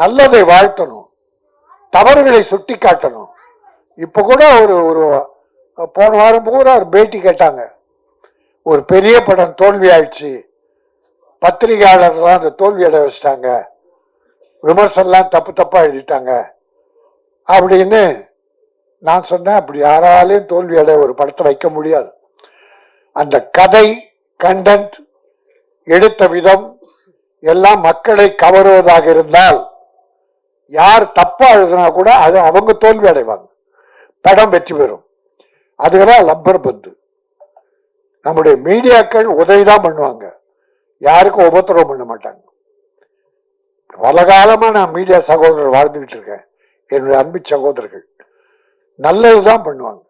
நல்லதை வாழ்த்தணும். தவறுகளை சுட்டி காட்டணும் இப்போ கூட ஒரு ஒரு போன வாரம் பூரா ஒரு பேட்டி கேட்டாங்க. ஒரு பெரிய படம் தோல்வி ஆயிடுச்சு. பத்திரிகையாளர்லாம் அந்த தோல்வி அடைய வச்சிட்டாங்க. விமர்சனம்லாம் தப்பு தப்பாக எழுதிட்டாங்க. அப்படின்னு நான் சொன்னேன் அப்படி யாராலையும் தோல்வி அடைய ஒரு படத்தை வைக்க முடியாது. அந்த கதை கண்டென்ட் எடுத்த விதம் எல்லாம் மக்களை கவருவதாக இருந்தால் யார் தப்பா எழுதினா கூட அது அவங்க தோல்வி அடைவாங்க. படம் வெற்றி பெறும். அதுதான் லப்பர் பந்து. நம்முடைய மீடியாக்கள் உதவிதான் பண்ணுவாங்க. யாருக்கும் உபத்திரவம் பண்ண மாட்டாங்க. பல காலமா நான் மீடியா சகோதரர் வாழ்ந்துகிட்டு இருக்கேன். என்னுடைய அன்பு சகோதரர்கள். நல்லதுதான் பண்ணுவாங்க.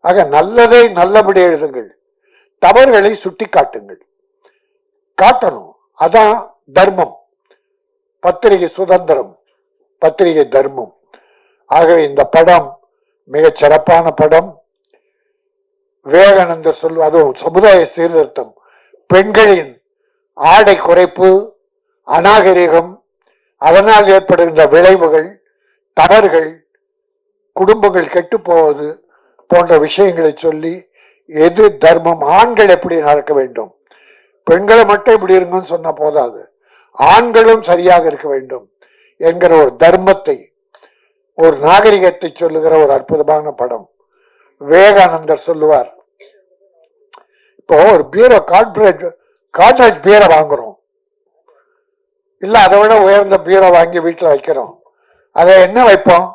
ஆக நல்லதை நல்லபடி எழுதுங்கள். தவறுகளை சுட்டி காட்டுங்கள் காட்டணும். அதான் தர்மம். பத்திரிகை சுதந்திரம். பத்திரிகை தர்மம். ஆகவே இந்த படம் மிக சிறப்பான படம். விவேகானந்தர் சொல் அதுவும் சமுதாய சீர்திருத்தம். பெண்களின் ஆடை குறைப்பு அநாகரிகம் அதனால் ஏற்படுகின்ற விளைவுகள் தவறுகள் குடும்பங்கள் கெட்டு போவது போன்ற விஷயங்களை சொல்லி எது தர்மம் ஆண்கள் எப்படி நடக்க வேண்டும்? பெண்களை மட்டும் இப்படி இருங்கன்னு சொன்னா போதாது. ஆண்களும் சரியாக இருக்க வேண்டும். என்கிற ஒரு தர்மத்தை ஒரு நாகரிகத்தை சொல்லுகிற ஒரு அற்புதமான படம். விவேகானந்தர் சொல்லுவார் இப்போ ஒரு பீரோ கார்பரேட் காட்ரேஜ் பீரை வாங்குறோம். இல்ல அதை விட உயர்ந்த பீரோ வாங்கி வீட்டில் வைக்கிறோம். அதை என்ன வைப்போம்?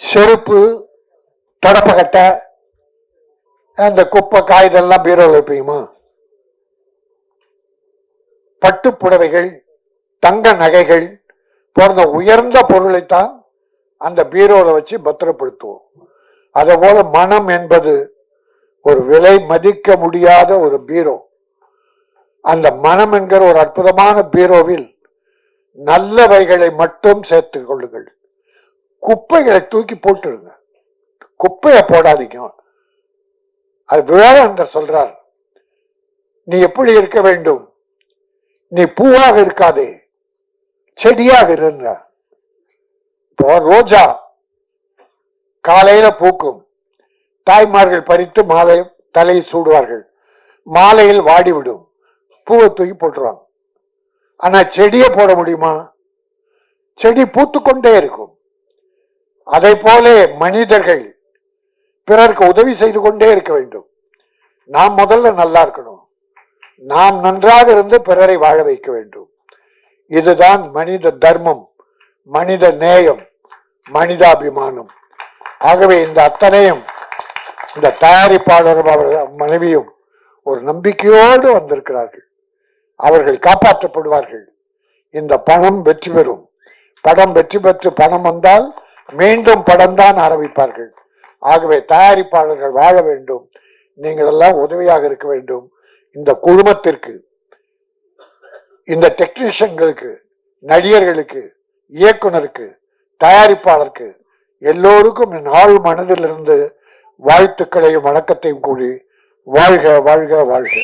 செருப்பு தடப்பக்கட்டை அந்த குப்பை காய்தெல்லாம் பீரோவில் வைப்பீங்கம்மா. பட்டு புடவைகள் தங்க நகைகள் போன்ற உயர்ந்த பொருளைத்தான் அந்த பீரோல வச்சு பத்திரப்படுத்துவோம். அதே போல மனம் என்பது ஒரு விலை மதிக்க முடியாத ஒரு பீரோ. அந்த மனம் என்கிற ஒரு அற்புதமான பீரோவில் நல்லவைகளை மட்டும் சேர்த்துக் கொள்ளுங்கள். குப்பைகளை தூக்கி போட்டுருங்க குப்பையை போடாதீங்க. அது விவேகானந்தர் சொல்றார். நீ எப்படி இருக்க வேண்டும்? நீ பூவாக இருக்காதே. செடியாக இருங்க. இப்போ ரோஜா காலையில பூக்கும். தாய்மார்கள் பறித்து மாலை தலையை சூடுவார்கள். மாலையில் வாடிவிடும் பூவை தூக்கி போட்டுருவாங்க. ஆனா செடியை போட முடியுமா? செடி பூத்துக்கொண்டே இருக்கும். அதை போல மனிதர்கள் பிறருக்கு உதவி செய்து கொண்டே இருக்க வேண்டும். நாம் முதல்ல நல்லா இருக்கணும். நாம் நன்றாக இருந்து பிறரை வாழ வைக்க வேண்டும். இதுதான் மனித தர்மம் மனித நேயம் மனிதாபிமானம். ஆகவே இந்த அத்தனையும் இந்த தயாரிப்பாளரும் அவர்கள் மனைவியும் ஒரு நம்பிக்கையோடு வந்திருக்கிறார்கள். அவர்கள் காப்பாற்றப்படுவார்கள். இந்த பணம் வெற்றி பெறும். படம் வெற்றி பெற்று பணம் வந்தால் மீண்டும் படம் தான் ஆரம்பிப்பார்கள். ஆகவே தயாரிப்பாளர்கள் வாழ வேண்டும். நீங்கள் எல்லாம் உதவியாக இருக்க வேண்டும். இந்த குழுமத்திற்கு இந்த டெக்னீஷியன்களுக்கு நடிகர்களுக்கு இயக்குனருக்கு தயாரிப்பாளருக்கு எல்லோருக்கும் என் ஆள் மனதிலிருந்து வாழ்த்துக்களையும் வணக்கத்தையும் கூறி வாழ்க வாழ்க வாழ்க.